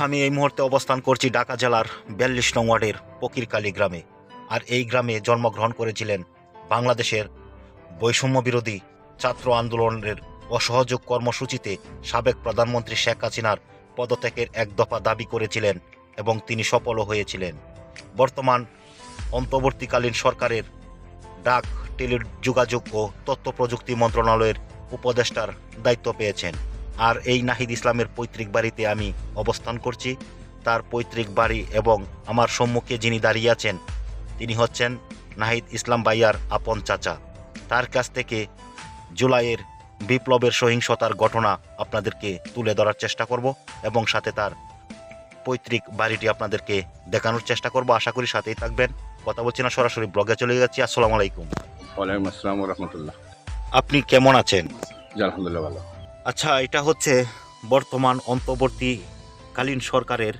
আমি এই মুহূর্তে অবস্থান করছি ঢাকা জেলার বিয়াল্লিশ নং ওয়ার্ডের পকিরকালী গ্রামে। আর এই গ্রামে জন্মগ্রহণ করেছিলেন বাংলাদেশের বৈষম্য বিরোধী ছাত্র আন্দোলনের অসহযোগ কর্মসূচিতে সাবেক প্রধানমন্ত্রী শেখ হাসিনার পদত্যাগের এক দফা দাবি করেছিলেন এবং তিনি সফলও হয়েছিলেন। বর্তমান অন্তর্বর্তীকালীন সরকারের ডাক টেলিযোগাযোগ ও তথ্য প্রযুক্তি মন্ত্রণালয়ের উপদেষ্টার দায়িত্ব পেয়েছেন। আর এই নাহিদ ইসলামের পৈতৃক বাড়িতে আমি অবস্থান করছি। তার পৈতৃক বাড়ি এবং আমার সম্মুখে যিনি দাঁড়িয়ে আছেন, তিনি হচ্ছেন নাহিদ ইসলাম বাইয়ার আপন চাচা। তার কাছ থেকে জুলাইয়ের বিপ্লবের সহিংসতার ঘটনা আপনাদেরকে তুলে ধরার চেষ্টা করব এবং সাথে তার পৈতৃক বাড়িটি আপনাদেরকে দেখানোর চেষ্টা করব। আশা করি সাথেই থাকবেন। কথা বলছি না, সরাসরি ব্লগে চলে যাচ্ছি। আসসালামু আলাইকুম। ওয়ালাইকুম আসসালাম রহমতুল্লাহ। আপনি কেমন আছেন? আলহামদুলিল্লাহ ভালো। আচ্ছা এটা হচ্ছে বর্তমান অন্তর্বর্তীকালীন সরকারের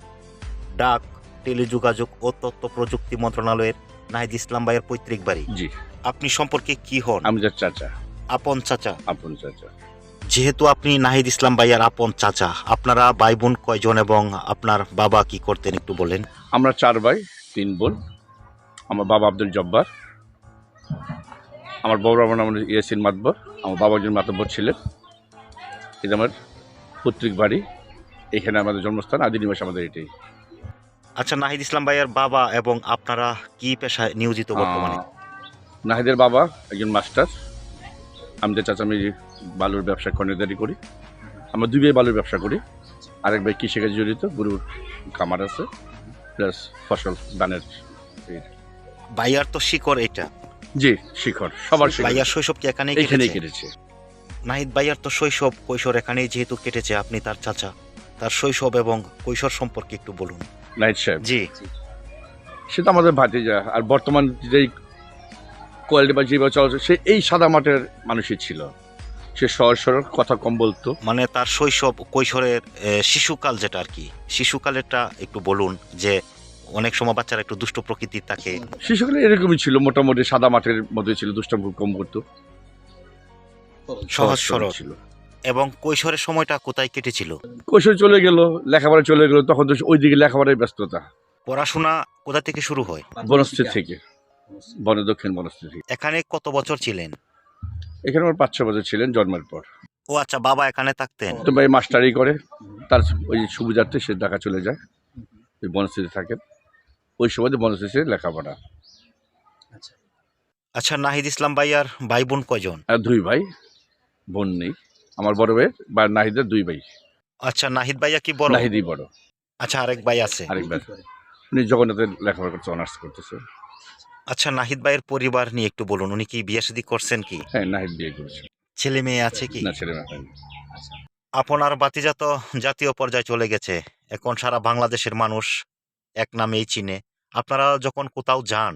ডাক টেলিযোগাযোগ ও তথ্য প্রযুক্তি মন্ত্রণালয়ের নাহিদ ইসলাম ভাইয়ের পৈতৃক বাড়ি। জি। আপনি সম্পর্কে কি হন? আমি যার চাচা। আপন চাচা। আপন চাচা। যেহেতু আপনি নাহিদ ইসলাম ভাইয়ার আপন চাচা আপনারা ভাই বোন কয়জন এবং আপনার বাবা কি করতেন একটু বলেন? আমরা চার ভাই তিন বোন। আমার বাবা আব্দুল জব্বার। আমার বড় বাবার নাম ইয়াসিন মাতবর আমার বাবা একজন মাতব্বর ছিলেন। এটা আমার পৈতৃক বাড়ি এখানে আমাদের জন্মস্থান আদি নিবাস আমাদের এটাই। আচ্ছা নাহিদ ইসলাম ভাইয়ার বাবা এবং আপনারা কি পেশায় নিয়োজিত বর্তমানে? নাহিদের বাবা একজন মাস্টার। আমি যে চাচা আমি বালুর ব্যবসা খনিদারি করি। আমরা দুই ভাই বালুর ব্যবসা করি। আরেক ভাই কৃষিকাজে জড়িত গরুর খামার আছে প্লাস ফসল ধানের ভাইয়ার তো শিকড় এটা। জি শিখর সবার ভাইয়ার শৈশব কি এখানেই এখানেই কেটেছে? নাহিদ ভাইয়ার তো শৈশব কৈশোর এখানেই যেহেতু কেটেছে আপনি তার চাচা। তার শৈশব এবং কৈশোর সম্পর্কে একটু বলুন। নাইট সাহেব। জি। সেটা আমাদের ভাতিজা আর বর্তমান যেই কোয়ালিটি বা যেভাবে চলছে সে এই সাদা মাঠের মানুষই ছিল। সে সহজ সরল কথা কম বলতো। মানে তার শৈশব কৈশোরের শিশুকাল যেটা আর কি শিশুকালেরটা একটু বলুন যে অনেক সময় বাচ্চারা একটু দুষ্ট প্রকৃতির থাকে শিশুকালে এরকমই ছিল মোটামুটি সাদা মাঠের মধ্যে ছিল দুষ্টাম খুব কম করতো সহজ সরল। ছিল। এবং কৈশোরের সময়টা কোথায় কেটেছিল? কৈশোর চলে গেল লেখাপড়া চলে গেল তখন তো ওই দিকে লেখাপড়ায় ব্যস্ততা। পড়াশোনা কোথা থেকে শুরু হয়? বনস্থির থেকে। বন দক্ষিণ বনস্থির থেকে। এখানে কত বছর ছিলেন? এখানে আমার পাঁচ ছ বছর ছিলেন জন্মের পর। ও আচ্ছা বাবা এখানে থাকতেন? তো ভাই মাস্টারি করে তার ওই সুবিধার্থে সে ঢাকা চলে যায়। ওই বনস্থিতে থাকেন। ওই সময় বনস্থিতে লেখাপড়া। আচ্ছা। নাহিদ ইসলাম ভাই আর ভাই বোন কয়জন? আর দুই ভাই বোন নেই। আমার বড় ভাই বা নাহিদের দুই ভাই। আচ্ছা নাহিদ ভাইয়া কি বড়? নাহিদই বড়। আচ্ছা আরেক ভাই আছে। আরেক ভাই উনি জগন্নাথের লেখাপড়া করছে অনার্স করতেছে। আচ্ছা নাহিদ ভাইয়ের পরিবার নিয়ে একটু বলুন উনি কি বিয়ে শাদী করছেন কি? হ্যাঁ নাহিদ বিয়ে করেছে। ছেলে মেয়ে আছে কি? না ছেলে না হয়নি। আপনার বাতিজাত জাতীয় পর্যায়ে চলে গেছে। এখন সারা বাংলাদেশের মানুষ এক নামেই চিনে। আপনারা যখন কোথাও যান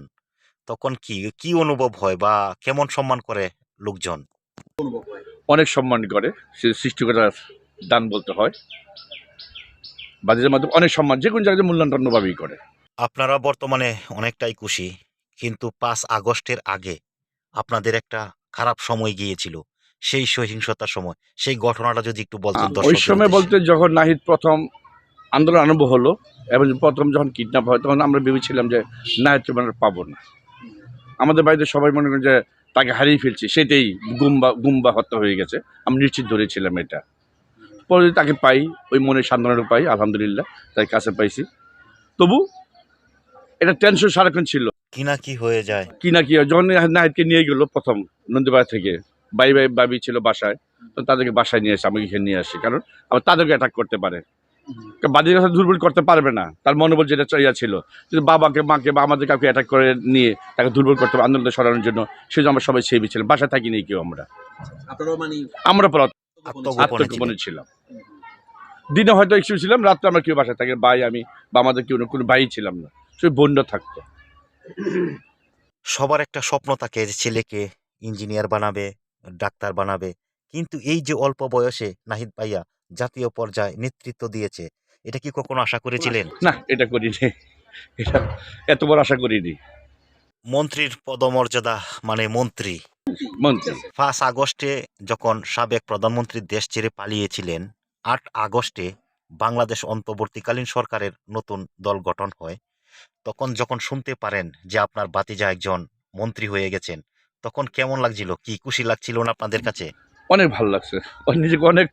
তখন কি কি অনুভব হয় বা কেমন সম্মান করে লোকজন? অনেক সম্মান করে সে সৃষ্টিকতার দান বলতে হয়। বাজারের মাধ্যমে অনেক সম্মান যে কোনো জায়গায় মূল্যায়ন অন্যভাবেই করে। আপনারা বর্তমানে অনেকটাই খুশি কিন্তু পাঁচ আগস্টের আগে আপনাদের একটা খারাপ সময় গিয়েছিল সেই সহিংসতার সময় সেই ঘটনাটা যদি একটু বলতেন ওই সময়। বলতে যখন নাহিদ প্রথম আন্দোলন আরম্ভ হলো এবং প্রথম যখন কিডন্যাপ হয় তখন আমরা ভেবেছিলাম যে নাহিদকে মানে পাবো না। আমাদের বাড়িতে সবাই মনে করেন যে তাকে হারিয়ে ফেলছি সেটাই গুম্বা গুম্বা হত্যা হয়ে গেছে। আমি নিশ্চিত ধরেছিলাম এটা। পরে তাকে পাই ওই মনে সান্ত্বনা পাই আলহামদুলিল্লাহ তার কাছে পাইছি। তবু এটা টেনশন সারাক্ষণ ছিল। কি না কি হয়ে যায়? কি না কি হয়, যখন নাহিদকে নিয়ে গেলো প্রথম নন্দীপাড়া থেকে বাই বাই বাবি ছিল বাসায় তো তাদেরকে বাসায় নিয়ে আসি আমাকে এখানে নিয়ে আসি কারণ আবার তাদেরকে অ্যাটাক করতে পারে। বাদীর কাছে দুর্বল করতে পারবে না। তার মনোবল যেটা চাইয়া ছিল। যদি বাবাকে মাকে বা আমাদের কাউকে অ্যাটাক করে নিয়ে তাকে দুর্বল করতে হবে আন্দোলন সরানোর জন্য সেই জন্য আমরা সবাই সেবি ছিলাম। বাসায় থাকি নেই কেউ আমরা। মানে আমরা আত্মগোপনে ছিলাম। দিনে হয়তো একটু ছিলাম রাত্রে আমরা কেউ বাসায় থাকি ভাই আমি বা আমাদের কেউ কোনো ভাই ছিলাম না। সেই বোনরা থাকতো। সবার একটা স্বপ্ন থাকে যে ছেলেকে ইঞ্জিনিয়ার বানাবে ডাক্তার বানাবে। কিন্তু এই যে অল্প বয়সে নাহিদ ভাইয়া জাতীয় পর্যায়ে নেতৃত্ব দিয়েছে। এটা কি কখনো আশা করেছিলেন? না এটা করিনি। এটা এত বড় আশা করিনি। মন্ত্রীর পদমর্যাদা মানে মন্ত্রী। মন্ত্রী। পাঁচ আগস্টে যখন সাবেক প্রধানমন্ত্রী দেশ ছেড়ে পালিয়েছিলেন আট আগস্টে বাংলাদেশ অন্তর্বর্তীকালীন সরকারের নতুন দল গঠন হয়। তখন যখন শুনতে পারেন যে আপনার বাতিজা একজন মন্ত্রী হয়ে গেছেন তখন কেমন লাগছিল? কি খুশি লাগছিল না আপনাদের কাছে? অনেক ভালো লাগছে। নিজেকে অনেক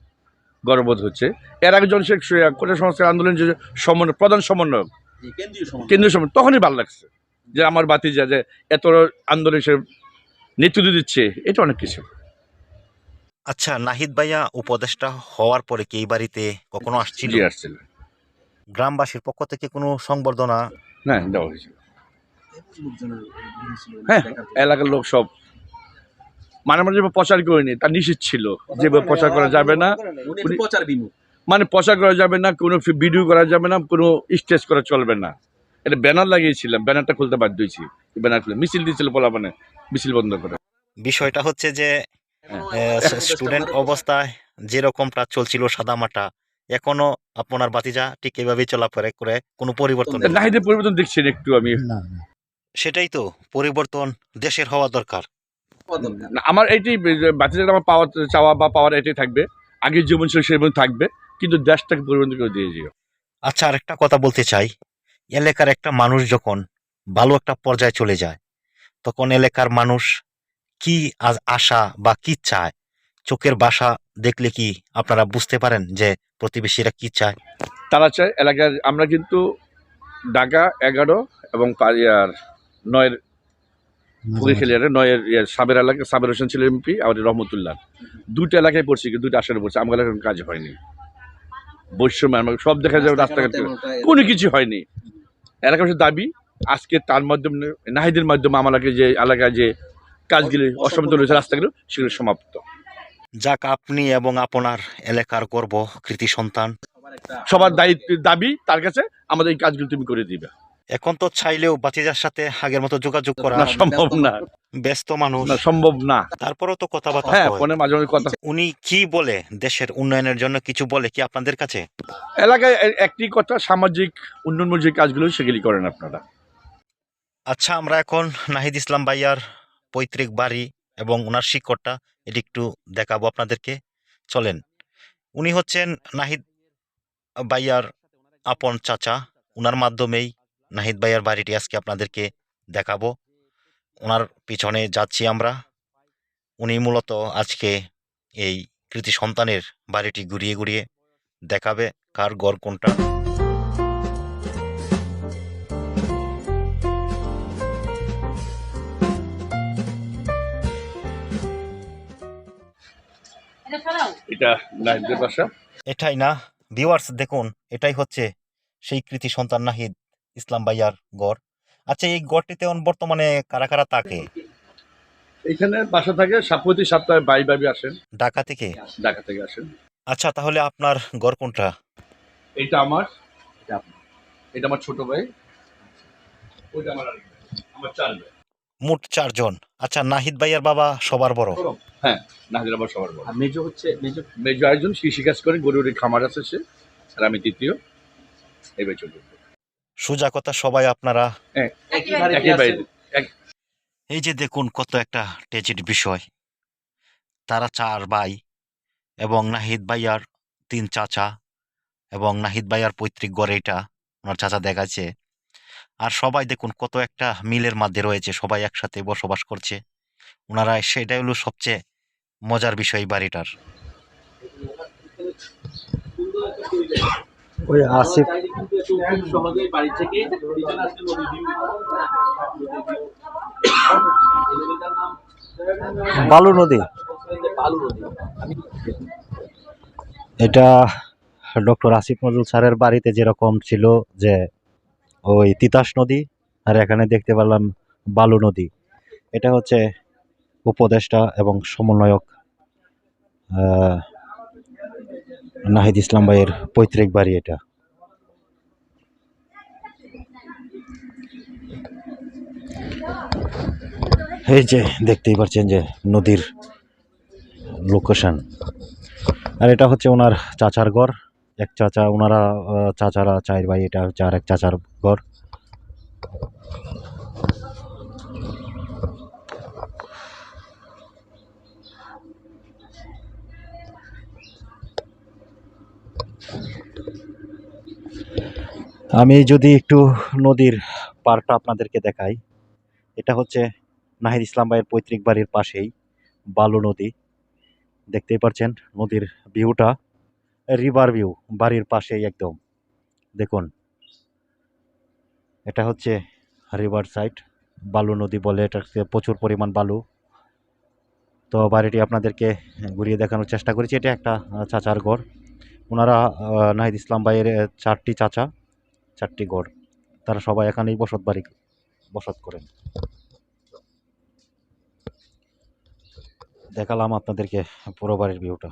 গর্ববোধ হচ্ছে। এর আগে যখন সে কোটা সংস্কার আন্দোলন যে সমন্বয় প্রধান সমন্বয়ক কেন্দ্রীয় সমন্বয় তখনই ভালো লাগছে যে আমার বাতিজা যে এত আন্দোলন সে নেতৃত্ব দিচ্ছে এটা অনেক কিছু। আচ্ছা নাহিদ ভাইয়া উপদেষ্টা হওয়ার পরে কি এই বাড়িতে কখনো আসছিল? আসছিল। গ্রামবাসীর পক্ষ থেকে কোনো সংবর্ধনা? হ্যাঁ দেওয়া হয়েছিল। হ্যাঁ এলাকার লোক সব মানে মানে যেভাবে প্রচার করিনি তার নিষেধ ছিল। যেভাবে প্রচার করা যাবে না প্রচার মানে প্রচার করা যাবে না কোনো ভিডিও করা যাবে না কোনো স্টেজ করা চলবে না। এটা ব্যানার লাগিয়েছিলাম ব্যানারটা খুলতে বাধ্য হয়েছি। ব্যানার খুলে মিছিল দিয়েছিল বলা মানে মিছিল বন্ধ করে। বিষয়টা হচ্ছে যে স্টুডেন্ট অবস্থায় যেরকমটা চলছিল সাদামাটা এখনও আপনার বাতিজা ঠিক এইভাবেই চলাফেরা করে কোনো পরিবর্তন নাহিদের পরিবর্তন দেখছি একটু আমি। সেটাই তো পরিবর্তন দেশের হওয়া দরকার। আমার এইটাই বাচ্চাদের আমার পাওয়া চাওয়া বা পাওয়ার এটাই থাকবে। আগে যেমন ছিল সেমন থাকবে কিন্তু দেশটাকে পরিবর্তন করে দিয়ে দিও। আচ্ছা আর একটা কথা বলতে চাই। এলাকার একটা মানুষ যখন ভালো একটা পর্যায়ে চলে যায় তখন এলাকার মানুষ কি আশা বা কি চায়? চোখের বাসা দেখলে কি আপনারা বুঝতে পারেন যে প্রতিবেশীরা কি চায়? তারা চায় এলাকার আমরা কিন্তু ঢাকা এগারো এবং নয়ের ফুকি নয়ের সাবের এলাকা সাবের হোসেন ছিল এমপি আমাদের রহমতুল্লাহ। দুটো এলাকায় পড়ছি কিন্তু দুটো আসনে পড়ছে। আমার এলাকায় কাজ হয়নি। বৈষম্য সব দেখা যাবে রাস্তাঘাট কোনো কিছু হয়নি। এলাকার দাবি আজকে তার মাধ্যমে নাহিদের মাধ্যমে আমাকে যে এলাকায় যে কাজগুলি অসমাপ্ত রয়েছে রাস্তাগুলো সেগুলো সমাপ্ত। যাক আপনি এবং আপনার এলাকার গর্ব কৃতি সন্তান। সবার দায়িত্ব দাবি তার কাছে আমাদের এই কাজগুলো তুমি করে দিবে। এখন তো চাইলেও বাতিজার সাথে আগের মতো যোগাযোগ করা না সম্ভব না। ব্যস্ত মানুষ। না সম্ভব না। তারপরেও তো কথাবার্তা হ্যাঁ ফোনে মাঝে মাঝে কথা উনি কি বলে দেশের উন্নয়নের জন্য? কিছু বলে কি আপনাদের কাছে? এলাকায় একটি কথা সামাজিক উন্নয়নমূলক যে কাজগুলো সেগুলি করেন আপনারা। আচ্ছা আমরা এখন নাহিদ ইসলাম ভাইয়ার পৈতৃক বাড়ি এবং ওনার শিকড়টা এটি একটু দেখাবো আপনাদেরকে। চলেন। উনি হচ্ছেন নাহিদ ভাইয়ার আপন চাচা। ওনার মাধ্যমেই নাহিদ ভাইয়ার বাড়িটি আজকে আপনাদেরকে দেখাবো। ওনার পিছনে যাচ্ছি আমরা। উনি মূলত আজকে এই কৃতি সন্তানের বাড়িটি ঘুরিয়ে ঘুরিয়ে দেখাবে কার গড় কোনটা। এটা নাহিদের বাসা। এটাই না ভিউয়ার্স দেখুন এটাই হচ্ছে সেই কৃতি সন্তান নাহিদ। ইসলাম ভাইয়ার গড়। আচ্ছা এই গড়টিতে বর্তমানে কারা কারা থাকে? এখানে বাসা থাকে সাপ- প্রতি সপ্তাহে বাই বাবি আসেন। ঢাকা থেকে? ঢাকা থেকে আসেন। আচ্ছা তাহলে আপনার গড় কোনটা? এটা আমার এটা আপনার। এটা আমার ছোট ভাই। ওইটা আমার। আমার চার ভাই। মোট চারজন। আচ্ছা নাহিদ ভাইয়ার বাবা সবার বড়? হ্যাঁ নাহিদ আবার সবার বড়। আর মেজো হচ্ছে মেজো? মেজো একজন কৃষিকাজ করে গরুর খামার আছে সে আর আমি তৃতীয়। এই ভাই চলবে সোজা কথা সবাই আপনারা আছেন। এই যে দেখুন কত একটা টেজিড বিষয়। তারা চার ভাই এবং নাহিদ ভাইয়ার তিন চাচা এবং নাহিদ ভাইয়ার পৈতৃক গড় এটা ওনার চাচা দেখাচ্ছে আর সবাই দেখুন কত একটা মিলের মধ্যে রয়েছে সবাই একসাথে বসবাস করছে। ওনারা সেটাই হলো সবচেয়ে মজার বিষয় এই বাড়িটার। ওই আসিফ। সহজেই বাড়ি থেকে বালু নদী। এটা ডক্টর আসিফ নজরুল স্যারের বাড়িতে যেরকম ছিল যে ওই তিতাস নদী, আর এখানে দেখতে পেলাম বালু নদী। এটা হচ্ছে উপদেষ্টা এবং সমন্বয়ক নাহিদ ইসলাম ভাইয়ের পৈতৃক বাড়ি এটা। এই যে দেখতেই পাচ্ছেন যে নদীর লোকেশন আর এটা হচ্ছে ওনার চাচার ঘর। এক চাচা, ওনারা চাচারা চার ভাই, এটা হচ্ছে আর এক চাচার ঘর। আমি যদি একটু নদীর পাড়টা আপনাদেরকে দেখাই, এটা হচ্ছে নাহিদ ইসলাম ভাইয়ের পৈতৃক বাড়ির পাশেই বালু নদী। দেখতেই পাচ্ছেন নদীর ভিউটা, রিভার ভিউ, বাড়ির পাশেই একদম। দেখুন, এটা হচ্ছে রিভার সাইড, বালু নদী বলে এটা প্রচুর পরিমাণ বালু। তো বাড়িটি আপনাদেরকে ঘুরিয়ে দেখানোর চেষ্টা করেছি, এটা একটা চাচার ঘর। ওনারা নাহিদ ইসলাম ভাইয়ের চারটি চাচা। চারটি গড়। তারা সবাই এখানেই বসত বাড়ি বসত করেন দেখালাম আপনাদেরকে পুরো বাড়ির ভিউটা